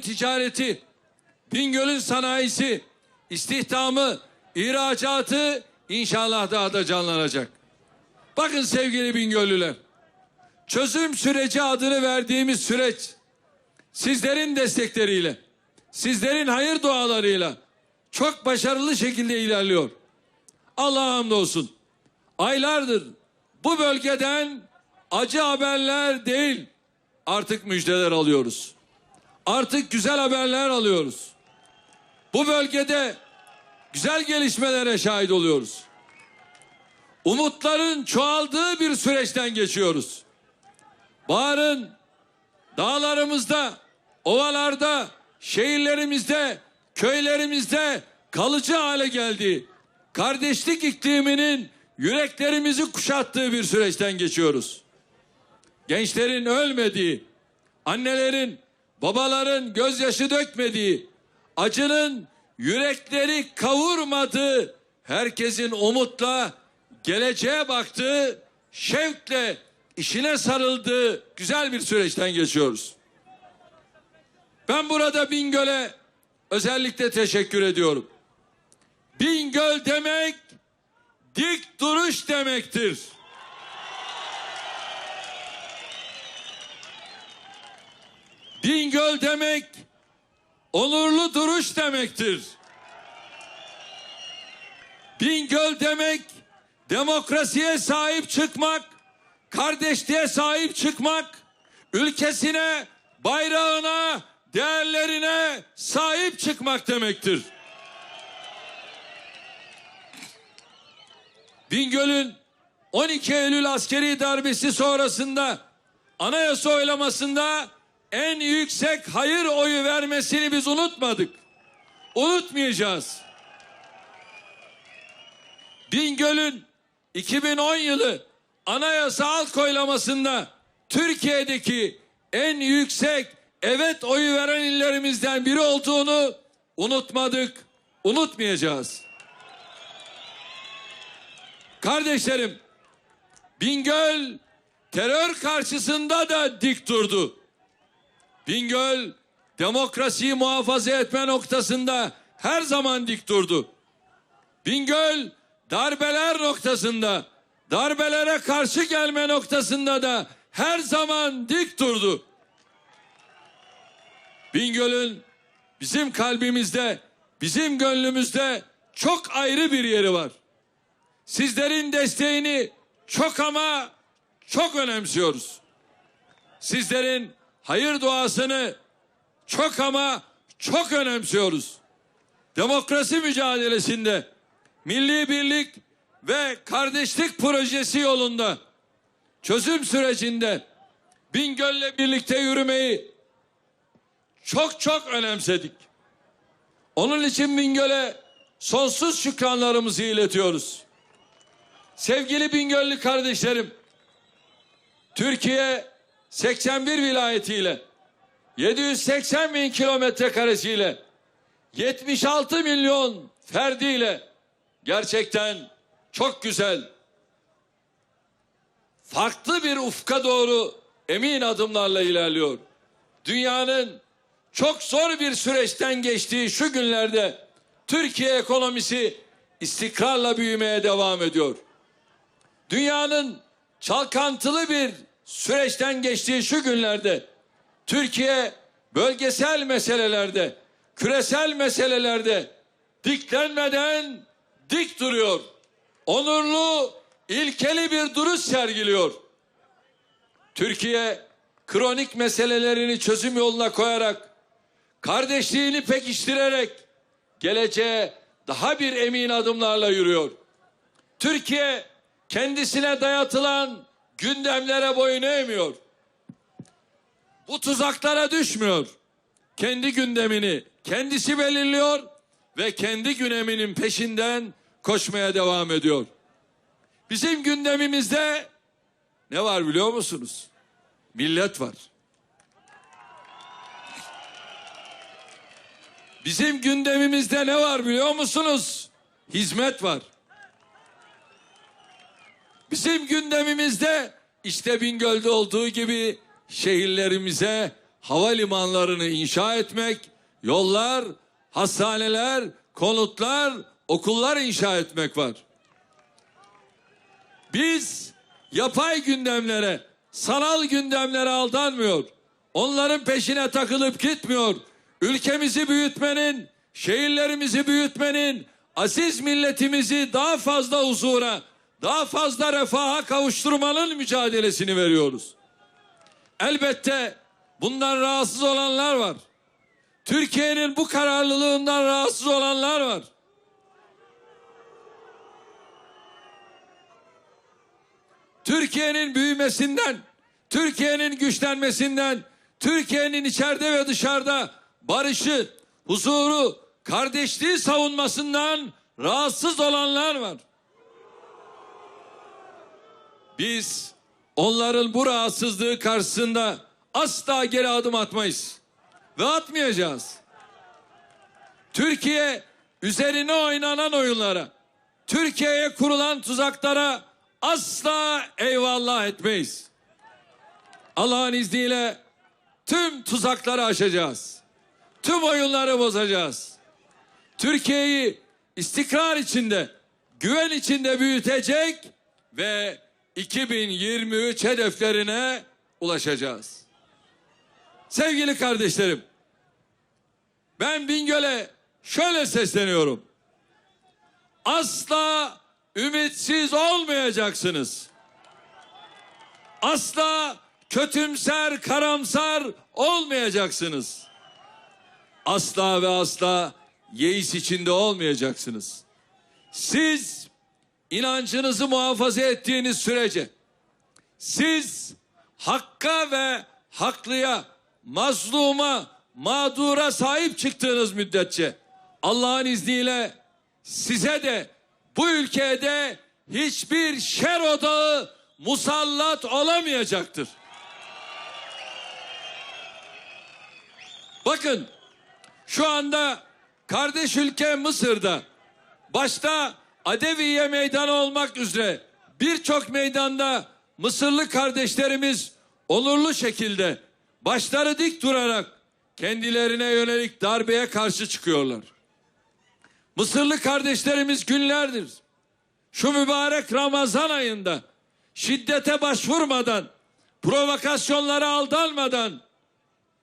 ticareti, Bingöl'ün sanayisi, istihdamı, ihracatı inşallah daha da canlanacak. Bakın sevgili Bingöllüler, çözüm süreci adını verdiğimiz süreç sizlerin destekleriyle, sizlerin hayır dualarıyla çok başarılı şekilde ilerliyor. Allah'a hamdolsun. Aylardır bu bölgeden acı haberler değil artık müjdeler alıyoruz. Artık güzel haberler alıyoruz. Bu bölgede güzel gelişmelere şahit oluyoruz. Umutların çoğaldığı bir süreçten geçiyoruz. Baharın dağlarımızda, ovalarda, şehirlerimizde, köylerimizde kalıcı hale geldiği, kardeşlik ikliminin yüreklerimizi kuşattığı bir süreçten geçiyoruz. Gençlerin ölmediği, annelerin, babaların gözyaşı dökmediği, acının yürekleri kavurmadığı, herkesin umutla geleceğe baktığı, şevkle işine sarıldığı güzel bir süreçten geçiyoruz. Ben burada Bingöl'e özellikle teşekkür ediyorum. Bingöl demek dik duruş demektir. Bingöl demek onurlu duruş demektir. Bingöl demek demokrasiye sahip çıkmak, kardeşliğe sahip çıkmak, ülkesine, bayrağına, değerlerine sahip çıkmak demektir. Bingöl'ün 12 Eylül askeri darbesi sonrasında anayasa oylamasında en yüksek hayır oyu vermesini biz unutmadık. Unutmayacağız. Bingöl'ün 2010 yılı anayasa halk oylamasında Türkiye'deki en yüksek evet oyu veren illerimizden biri olduğunu unutmadık, unutmayacağız. Kardeşlerim, Bingöl terör karşısında da dik durdu. Bingöl demokrasiyi muhafaza etme noktasında her zaman dik durdu. Bingöl darbeler noktasında, darbelere karşı gelme noktasında da her zaman dik durdu. Bingöl'ün bizim kalbimizde, bizim gönlümüzde çok ayrı bir yeri var. Sizlerin desteğini çok ama çok önemsiyoruz. Sizlerin hayır duasını çok ama çok önemsiyoruz. Demokrasi mücadelesinde milli birlik ve kardeşlik projesi yolunda çözüm sürecinde Bingöl'le birlikte yürümeyi çok çok önemsedik. Onun için Bingöl'e sonsuz şükranlarımızı iletiyoruz. Sevgili Bingöllü kardeşlerim, Türkiye 81 vilayetiyle 780 bin kilometre karesiyle 76 milyon ferdiyle gerçekten çok güzel farklı bir ufka doğru emin adımlarla ilerliyor. Dünyanın çok zor bir süreçten geçtiği şu günlerde Türkiye ekonomisi istikrarla büyümeye devam ediyor. Dünyanın çalkantılı bir süreçten geçtiği şu günlerde Türkiye bölgesel meselelerde, küresel meselelerde diklenmeden dik duruyor. Onurlu, ilkeli bir duruş sergiliyor. Türkiye kronik meselelerini çözüm yoluna koyarak, kardeşliğini pekiştirerek geleceğe daha bir emin adımlarla yürüyor. Türkiye kendisine dayatılan gündemlere boyun eğmiyor. Bu tuzaklara düşmüyor. Kendi gündemini kendisi belirliyor ve kendi gündeminin peşinden koşmaya devam ediyor. Bizim gündemimizde ne var biliyor musunuz? Millet var. Bizim gündemimizde ne var biliyor musunuz? Hizmet var. Bizim gündemimizde işte Bingöl'de olduğu gibi şehirlerimize havalimanlarını inşa etmek, yollar, hastaneler, konutlar, okullar inşa etmek var. Biz yapay gündemlere, sanal gündemlere aldanmıyor. Onların peşine takılıp gitmiyor. Ülkemizi büyütmenin, şehirlerimizi büyütmenin, aziz milletimizi daha fazla huzura, daha fazla refaha kavuşturmanın mücadelesini veriyoruz. Elbette bundan rahatsız olanlar var. Türkiye'nin bu kararlılığından rahatsız olanlar var. Türkiye'nin büyümesinden, Türkiye'nin güçlenmesinden, Türkiye'nin içeride ve dışarıda barışı, huzuru, kardeşliği savunmasından rahatsız olanlar var. Biz onların bu rahatsızlığı karşısında asla geri adım atmayız ve atmayacağız. Türkiye üzerine oynanan oyunlara, Türkiye'ye kurulan tuzaklara asla eyvallah etmeyiz. Allah'ın izniyle tüm tuzakları aşacağız. Tüm oyunları bozacağız. Türkiye'yi istikrar içinde, güven içinde büyütecek ve 2023 hedeflerine ulaşacağız. Sevgili kardeşlerim, ben Bingöl'e şöyle sesleniyorum. Asla ümitsiz olmayacaksınız. Asla kötümser, karamsar olmayacaksınız. Asla ve asla yeis içinde olmayacaksınız. Siz inancınızı muhafaza ettiğiniz sürece siz hakka ve haklıya, mazluma, mağdura sahip çıktığınız müddetçe Allah'ın izniyle size de bu ülkede hiçbir şer odağı musallat olamayacaktır. Bakın şu anda kardeş ülke Mısır'da başta Adeviye meydanı olmak üzere birçok meydanda Mısırlı kardeşlerimiz onurlu şekilde başları dik durarak kendilerine yönelik darbeye karşı çıkıyorlar. Mısırlı kardeşlerimiz günlerdir şu mübarek Ramazan ayında şiddete başvurmadan, provokasyonlara aldanmadan,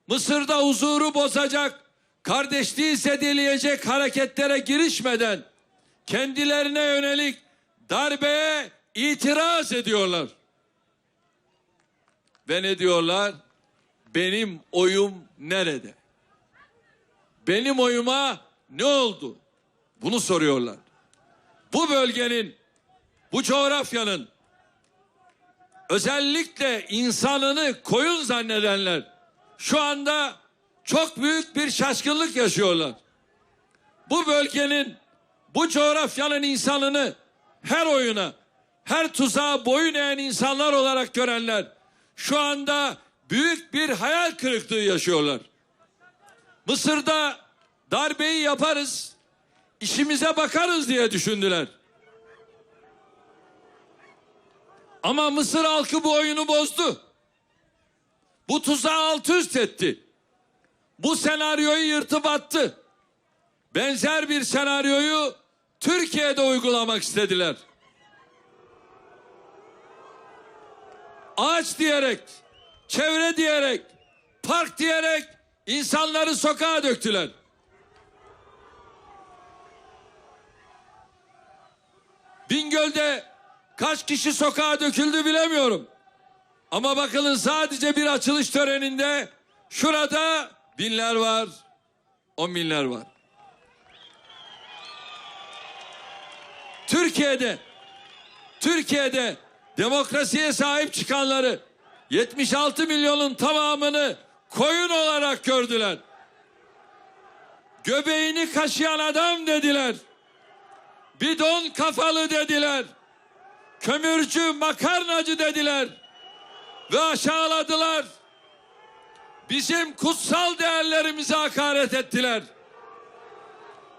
Mısır'da huzuru bozacak, kardeşliği zedeleyecek hareketlere girişmeden kendilerine yönelik darbeye itiraz ediyorlar. Ve ne diyorlar? Benim oyum nerede? Benim oyuma ne oldu? Bunu soruyorlar. Bu bölgenin, bu coğrafyanın özellikle insanını koyun zannedenler şu anda çok büyük bir şaşkınlık yaşıyorlar. Bu bölgenin, bu coğrafyanın insanını her oyuna, her tuzağa boyun eğen insanlar olarak görenler şu anda büyük bir hayal kırıklığı yaşıyorlar. Mısır'da darbeyi yaparız, işimize bakarız diye düşündüler. Ama Mısır halkı bu oyunu bozdu. Bu tuzağı alt üst etti. Bu senaryoyu yırtıp attı. Benzer bir senaryoyu Türkiye'de uygulamak istediler. Ağaç diyerek, çevre diyerek, park diyerek insanları sokağa döktüler. Bingöl'de kaç kişi sokağa döküldü bilemiyorum. Ama bakılın sadece bir açılış töreninde şurada binler var, on binler var. Türkiye'de, Türkiye'de demokrasiye sahip çıkanları 76 milyonun tamamını koyun olarak gördüler. Göbeğini kaşıyan adam dediler. Bidon kafalı dediler. Kömürcü, makarnacı dediler. Ve aşağıladılar. Bizim kutsal değerlerimize hakaret ettiler.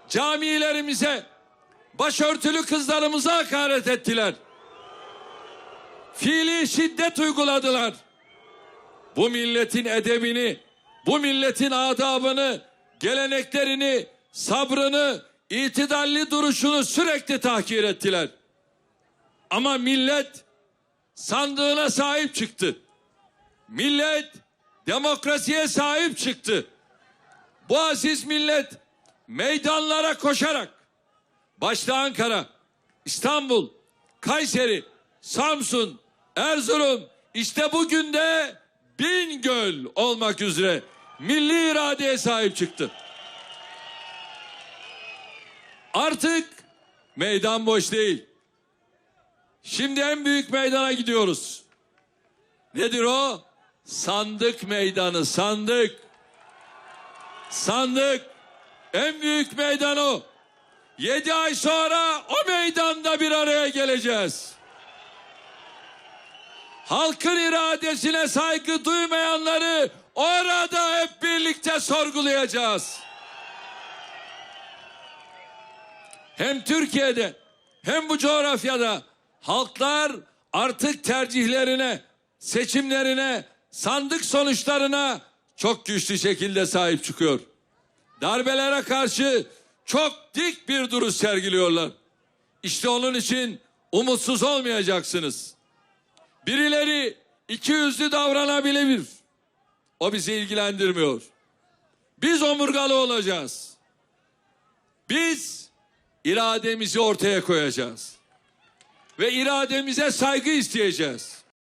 Camilerimize, başörtülü kızlarımıza hakaret ettiler. Fiili şiddet uyguladılar. Bu milletin edebini, bu milletin adabını, geleneklerini, sabrını, itidalli duruşunu sürekli tahkir ettiler. Ama millet sandığına sahip çıktı. Millet demokrasiye sahip çıktı. Bu aziz millet meydanlara koşarak başta Ankara, İstanbul, Kayseri, Samsun, Erzurum işte bugün de Bingöl olmak üzere milli iradeye sahip çıktı. Artık meydan boş değil. Şimdi en büyük meydana gidiyoruz. Nedir o? Sandık meydanı, sandık. Sandık. En büyük meydan o. Yedi ay sonra o meydanda bir araya geleceğiz. Halkın iradesine saygı duymayanları orada hep birlikte sorgulayacağız. Hem Türkiye'de hem bu coğrafyada halklar artık tercihlerine, seçimlerine, sandık sonuçlarına çok güçlü şekilde sahip çıkıyor. Darbelere karşı çok dik bir duruş sergiliyorlar. İşte onun için umutsuz olmayacaksınız. Birileri iki yüzlü davranabilir. O bizi ilgilendirmiyor. Biz omurgalı olacağız. Biz irademizi ortaya koyacağız. Ve irademize saygı isteyeceğiz.